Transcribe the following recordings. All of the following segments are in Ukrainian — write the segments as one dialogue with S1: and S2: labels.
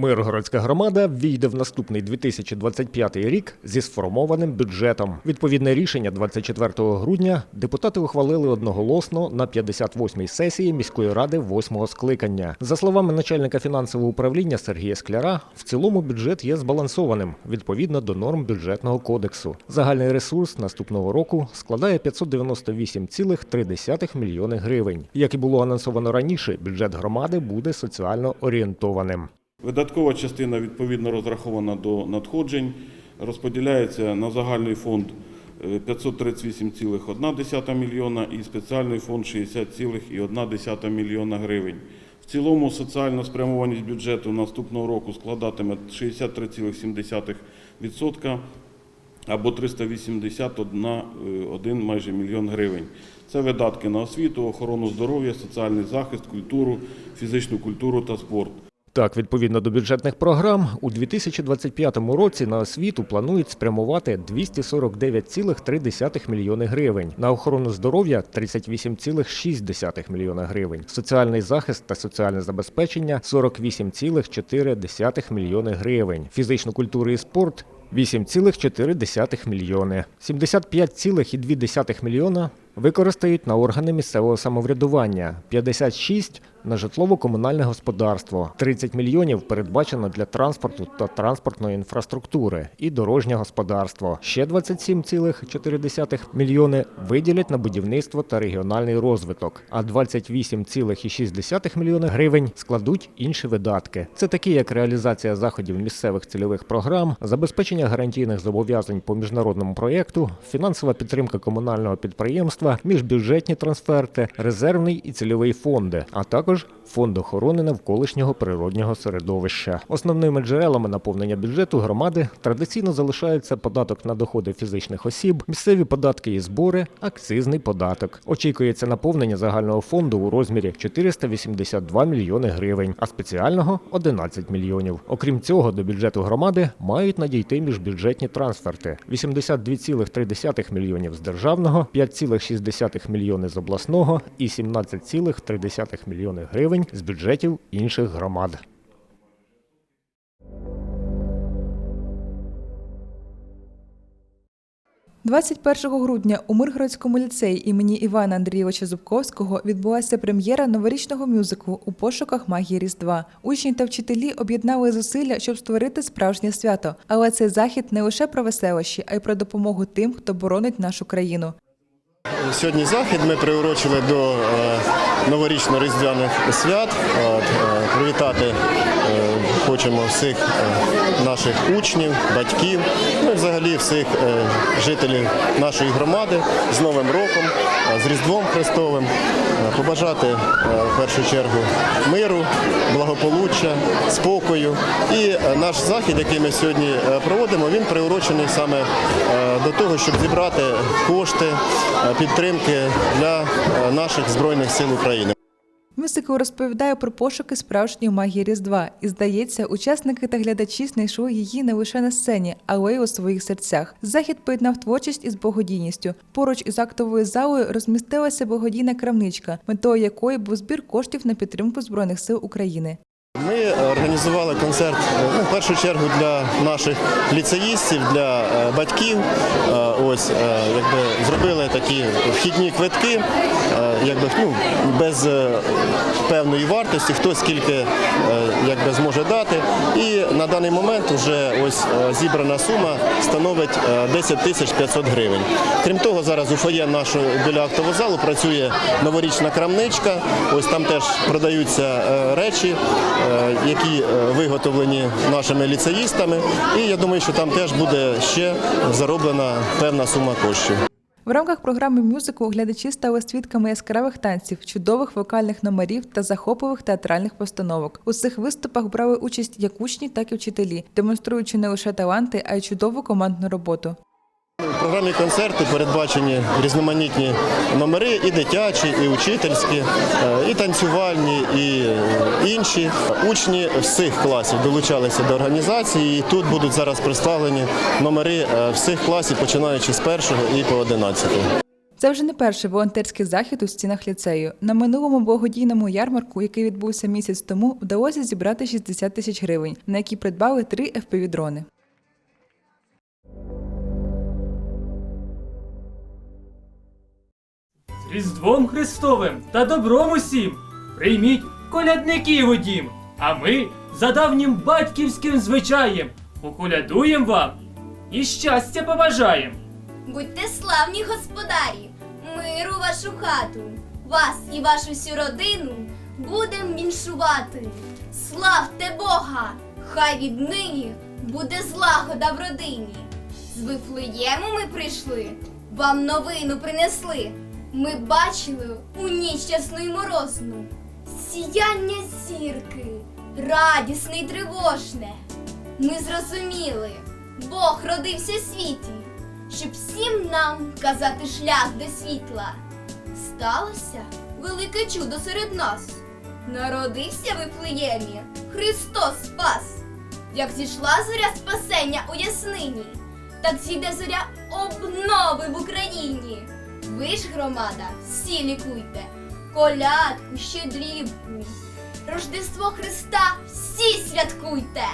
S1: Миргородська громада війде в наступний 2025 рік зі сформованим бюджетом. Відповідне рішення 24 грудня депутати ухвалили одноголосно на 58-й сесії міської ради 8-го скликання. За словами начальника фінансового управління Сергія Скляра, в цілому бюджет є збалансованим відповідно до норм бюджетного кодексу. Загальний ресурс наступного року складає 598,3 мільйони гривень. Як і було анонсовано раніше, бюджет громади буде соціально орієнтованим.
S2: Видаткова частина відповідно розрахована до надходжень, розподіляється на загальний фонд е, 538,1 мільйона і спеціальний фонд 60,1 мільйона гривень. В цілому соціальна спрямованість бюджету наступного року складатиме 63,7% або 381 е, майже мільйон гривень. Це видатки на освіту, охорону здоров'я, соціальний захист, культуру, фізичну культуру та спорт.
S1: Так, відповідно до бюджетних програм, у 2025 році на освіту планують спрямувати 249,3 мільйони гривень, на охорону здоров'я 38,6 мільйона гривень, соціальний захист та соціальне забезпечення 48,4 мільйони гривень, фізичну культуру і спорт 8,4 мільйони. 75,2 мільйона використають на органи місцевого самоврядування, 56 – на житлово-комунальне господарство, 30 мільйонів передбачено для транспорту та транспортної інфраструктури і дорожнє господарство. Ще 27,4 мільйони виділять на будівництво та регіональний розвиток, а 28,6 мільйони гривень складуть інші видатки. Це такі, як реалізація заходів місцевих цільових програм, забезпечення гарантійних зобов'язань по міжнародному проєкту, фінансова підтримка комунального підприємства, міжбюджетні трансферти, резервний і цільовий фонди, а також фонд охорони навколишнього природнього середовища. Основними джерелами наповнення бюджету громади традиційно залишаються податок на доходи фізичних осіб, місцеві податки і збори, акцизний податок. Очікується наповнення загального фонду у розмірі 482 мільйони гривень, а спеціального 11 мільйонів. Окрім цього, до бюджету громади мають надійти міжбюджетні трансферти: 82,3 мільйонів з державного, 5,6 мільйони з обласного і 17,3 мільйони гривень з бюджетів інших громад.
S3: – 21 грудня у Миргородському ліцеї імені Івана Андрійовича Зубковського відбулася прем'єра новорічного мюзиклу у пошуках магії Різдва. Учні та вчителі об'єднали зусилля, щоб створити справжнє свято. Але цей захід не лише про веселощі, а й про допомогу тим, хто боронить нашу країну.
S4: Сьогодні захід ми приурочили до е, новорічно-різдвяних свят. Е, привітати е, хочемо всіх наших учнів, батьків, ну і взагалі всіх жителів нашої громади з Новим роком, з Різдвом Христовим. Е, Побажати е, в першу чергу миру, благополуччя, спокою. І е, наш захід, який ми сьогодні проводимо, він приурочений саме до того, щоб зібрати кошти підтримки для наших збройних сил України.
S3: Мюзикл розповідає про пошуки справжньої магії Різдва. І здається, учасники та глядачі знайшли її не лише на сцені, але й у своїх серцях. Захід поєднав творчість із благодійністю. Поруч із актовою залою розмістилася благодійна крамничка, метою якої був збір коштів на підтримку збройних сил України.
S4: Ми організували концерт е, ну, в першу чергу для наших ліцеїстів, для е, батьків. Е, Ось якби зробили такі вхідні квитки, якби ну без е, певної вартості, хто скільки е, якби зможе дати. І на даний момент вже ось е, зібрана сума становить е, 10 тисяч 500 гривень. Крім того, зараз у фоє нашого біля актового залу працює новорічна крамничка. Ось там теж продаються речі, які виготовлені нашими ліцеїстами. І я думаю, що там теж буде ще зароблена певна сума коштів.
S3: В рамках програми мюзику глядачі стали свідками яскравих танців, чудових вокальних номерів та захопливих театральних постановок. У цих виступах брали участь як учні, так і вчителі, демонструючи не лише таланти, а й чудову командну роботу.
S4: Програмі концерту передбачені різноманітні номери, і дитячі, і учительські, е, і танцювальні, і е, інші. Учні всіх класів долучалися до організації. І тут будуть зараз представлені номери е, всіх класів, починаючи з першого і по одинадцятий.
S3: Це вже не перший волонтерський захід у стінах ліцею. На минулому благодійному ярмарку, який відбувся місяць тому, вдалося зібрати 60 тисяч гривень, на які придбали три FPV-дрони.
S5: З Різдвом Христовим та добром усім прийміть колядників у дім, а ми за давнім батьківським звичаєм поколядуємо вам і щастя побажаєм.
S6: Будьте славні господарі, миру вашу хату, вас і вашу всю родину будем віншувати. Славте Бога! Хай віднині буде злагода в родині. З Вифлеєму ми прийшли, вам новину принесли. Ми бачили у ніч ясну й морозну сіяння зірки, радісне й тривожне. Ми зрозуміли, Бог родився в світі, щоб всім нам казати шлях до світла. Сталося велике чудо серед нас. Народився в Вифлеємі Христос Спас. Як зійшла зоря спасення у яснині, так зійде зоря обнови в Україні. Ви ж, громада, всі лікуйте, колядку, щедрівку, Рождество Христа всі святкуйте.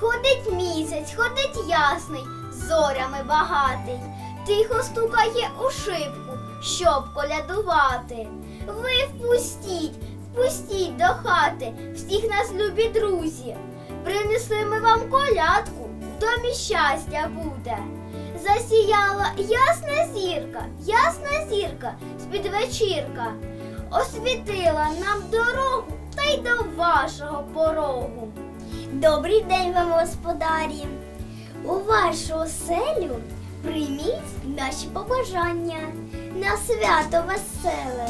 S7: Ходить місяць, ходить ясний, зорями багатий, тихо стукає у шибку, щоб колядувати. Ви впустіть, впустіть до хати всіх нас, любі друзі. Принесли ми вам колядку, в домі щастя буде. Засіяла ясна зірка, ясна зірка з-під вечірка, освітила нам дорогу та й до вашого порогу. Добрий день вам, господарі! У вашу оселю прийміть наші побажання на свято веселе.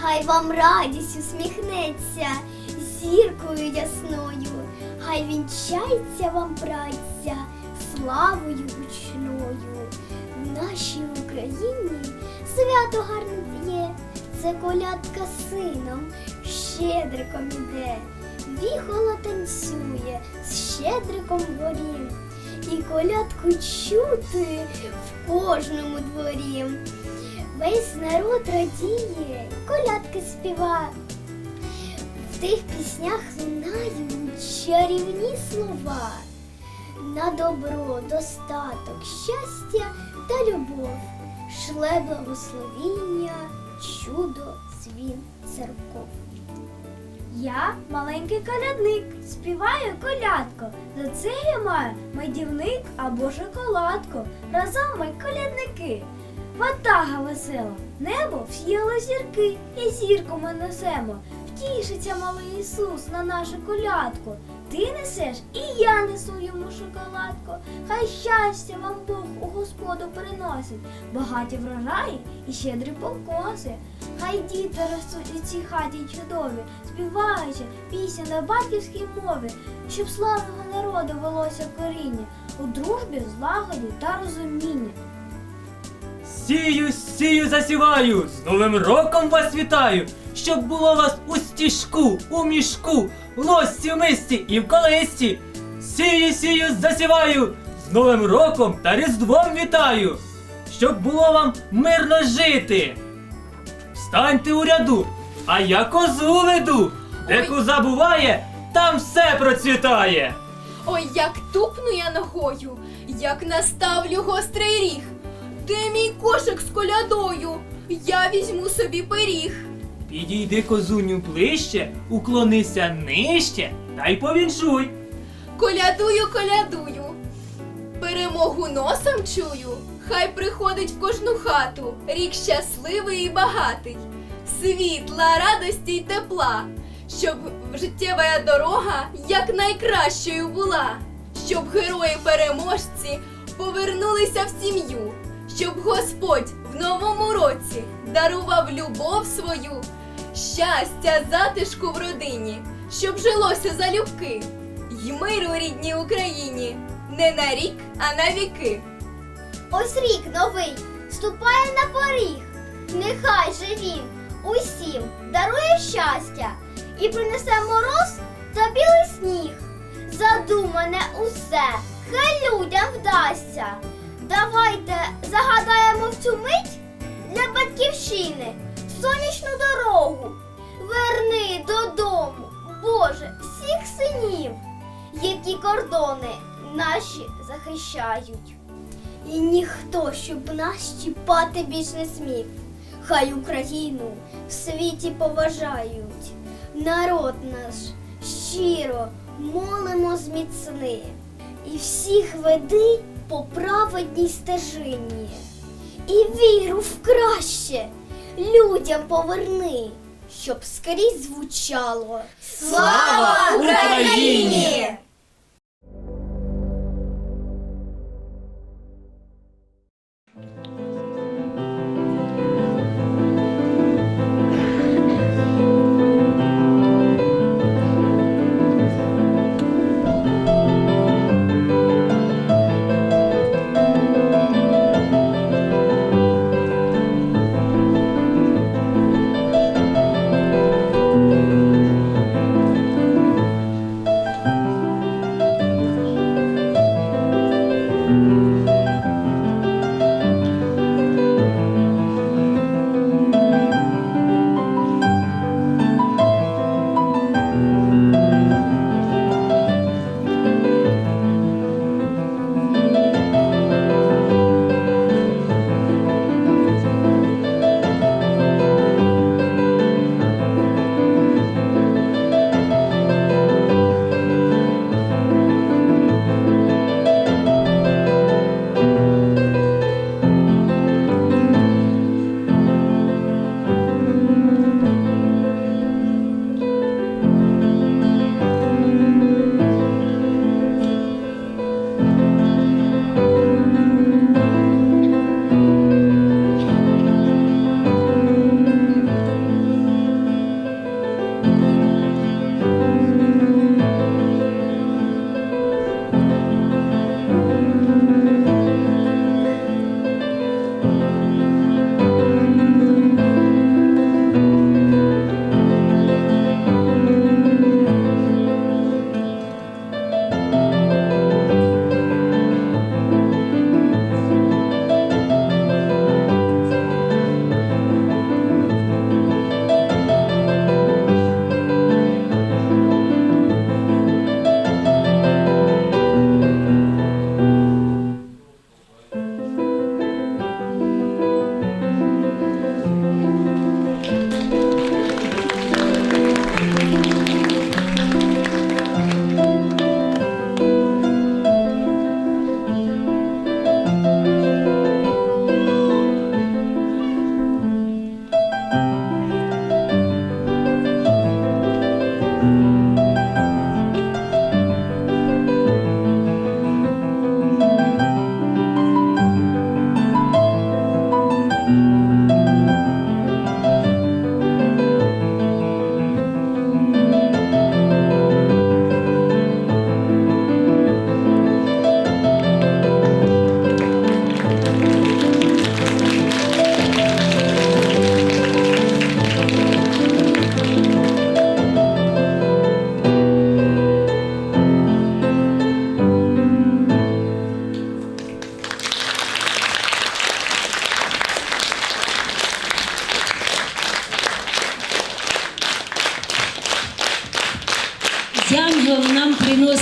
S7: Хай вам радість усміхнеться зіркою ясною, хай вінчається вам праця славою гучною. В нашій Україні свято гарне є, це колядка сином, щедриком іде. Віхола танцює з щедриком дворі, і колядку чути в кожному дворі. Весь народ радіє, колядки співа. В тих піснях лунають чарівні слова на добро, достаток, щастя та любов, шле благословіння, чудо, дзвін церков. Я маленький колядник, співаю колядку. За це я маю медівник або шоколадку. Разом ми колядники. Ватага весела, небо всіяло зірки, і зірку ми несемо. Втішиться малий Ісус на нашу колядку. Ти несеш, і я несу йому шоколадку. Хай щастя вам Бог у Господу приносить, багаті врожаї і щедрі покоси. Хай діти ростуть у цій хаті чудові, співаючи пісня на батьківській мові, щоб славного народу велося коріння у дружбі, злагоді та розумінні.
S5: Сію, сію, засіваю, з Новим роком вас вітаю, щоб було вас у стіжку, у мішку, в лосці, в мисті і в колисті. Сію, сію, засіваю, з Новим роком та Різдвом вітаю, щоб було вам мирно жити. Встаньте у ряду, а я козу веду, де
S6: Ой.
S5: коза буває, там все процвітає.
S6: Ой, як тупну я ногою, як наставлю гострий ріг. Де мій кошик з колядою? Я візьму собі пиріг.
S5: Підійди козуню ближче, уклонися нижче та й повіншуй.
S6: Колядую, колядую. Перемогу носом чую. Хай приходить в кожну хату рік щасливий і багатий, світла, радості й тепла, щоб життєва дорога якнайкращою була, щоб герої-переможці повернулися в сім'ю, щоб Господь новому році дарував любов свою, щастя, затишку в родині, щоб жилося залюбки, й миру рідній Україні не на рік, а на віки.
S7: ось рік новий ступає на поріг. Нехай же він усім дарує щастя і принесе мороз та білий сніг. Задумане усе, хай людям вдасться. Давайте загадаємо в цю мить для батьківщини сонячну дорогу. Верни додому, Боже, всіх синів, які кордони наші захищають. І ніхто, щоб нас чіпати більш не смів. Хай Україну в світі поважають. Народ наш щиро молимо зміцни. І всіх веди по праведній стежині. І віру в краще людям поверни, щоб скрізь звучало.
S5: Слава Україні!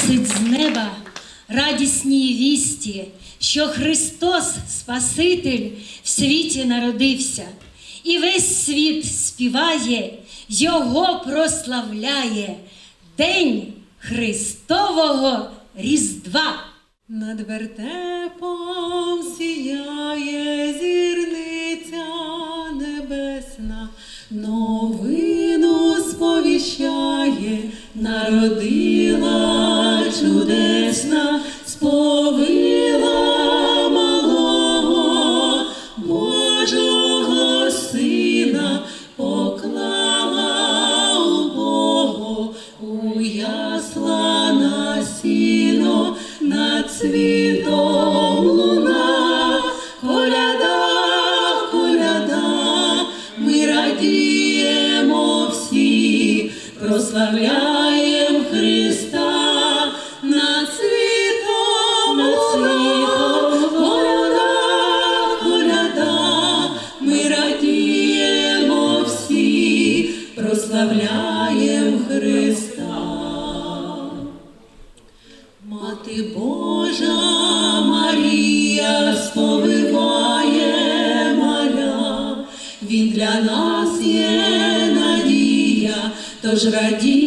S8: Приносить з неба радісні вісті, що Христос, Спаситель, в світі народився, і весь світ співає, Його прославляє День Христового Різдва.
S9: Над вертепом сіяє зірниця небесна, новину сповіщає, народила чудесна, сповила для нас є надія, тож радіє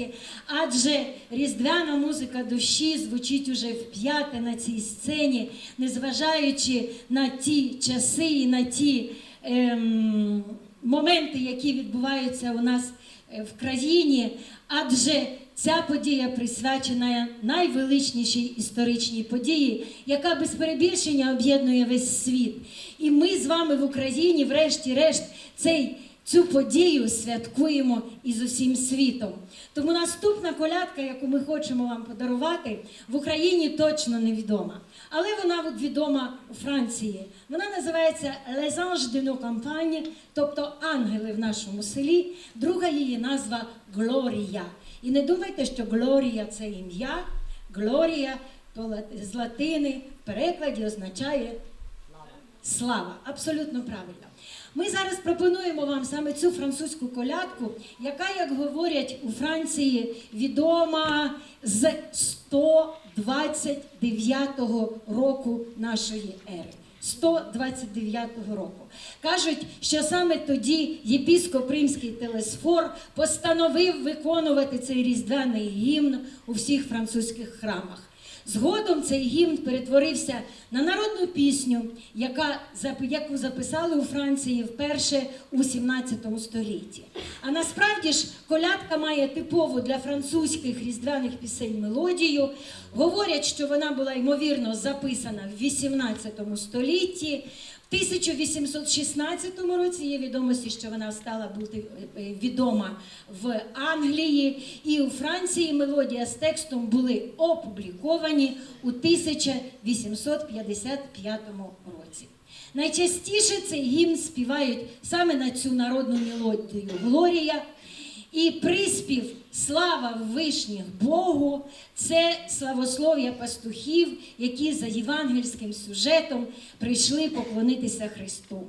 S8: концерті, адже різдвяна музика душі звучить уже вп'яте на цій сцені, незважаючи на ті часи і на ті ем, моменти, які відбуваються у нас е, в країні, адже ця подія присвячена найвеличнішій історичній події, яка без перебільшення об'єднує весь світ. І ми з вами в Україні, врешті-решт, цей. Цю подію святкуємо із усім світом. Тому наступна колядка, яку ми хочемо вам подарувати, в Україні точно невідома. Але вона відома у Франції. Вона називається Les Anges de nos campagnes, тобто ангели в нашому селі. Друга її назва Глорія. І не думайте, що Глорія це ім'я. Глорія з латини в перекладі означає Слава, абсолютно правильно. Ми зараз пропонуємо вам саме цю французьку колядку, яка, як говорять у Франції, відома з 129 року нашої ери. 129 року. Кажуть, що саме тоді єпіскоп римський Телесфор постановив виконувати цей різдвяний гімн у всіх французьких храмах. Згодом цей гімн перетворився на народну пісню, яку записали у Франції вперше у 17 столітті. А насправді ж колядка має типову для французьких різдвяних пісень мелодію. Говорять, що вона була ймовірно записана в 18 столітті. В 1816 році є відомості, що вона стала бути е, е, відома в Англії, і у Франції мелодія з текстом були опубліковані у 1855 році. Найчастіше цей гімн співають саме на цю народну мелодію Глорія. І приспів Слава вишніх Богу це славослов'я пастухів, які за євангельським сюжетом прийшли поклонитися Христу.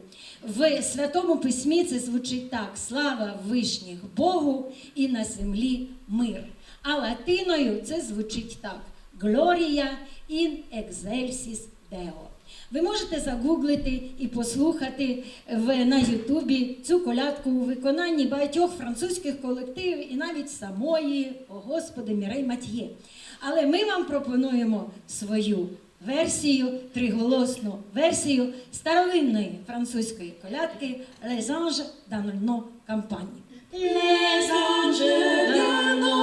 S8: В Святому Письмі це звучить так: Слава вишніх Богу і на землі мир. А латиною це звучить так: Gloria in excelsis Deo. Ви можете загуглити і послухати в, на Ютубі цю колядку у виконанні багатьох французьких колективів і навіть самої, о Господи, Мірей Матьє. Але ми вам пропонуємо свою версію, триголосну версію старовинної французької колядки Les Anges dans nos campagnes.
S9: Les anges de